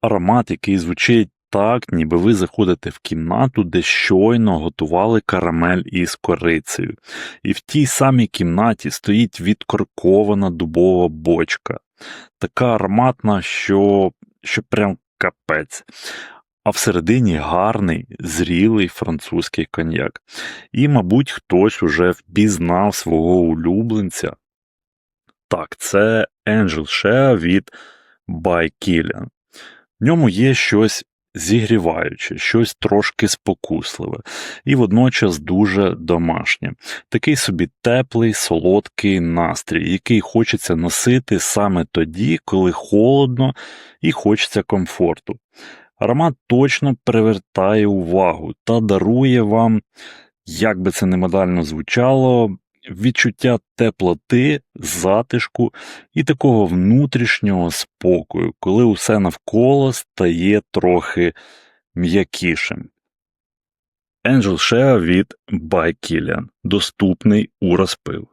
аромат, який звучить так, ніби ви заходите в кімнату, де щойно готували карамель із корицею. І в тій самій кімнаті стоїть відкоркована дубова бочка. Така ароматна, що, що прям капець. А всередині гарний, зрілий французький коньяк. І, мабуть, хтось уже впізнав свого улюбленця. Так, це Angel Share від By. В ньому є щось зігріваюче, щось трошки спокусливе і водночас дуже домашнє. Такий собі теплий, солодкий настрій, який хочеться носити саме тоді, коли холодно і хочеться комфорту. Аромат точно привертає увагу та дарує вам, як би це не модально звучало, відчуття теплоти, затишку і такого внутрішнього спокою, коли усе навколо стає трохи м'якішим. Angel Share від By. Доступний у розпив.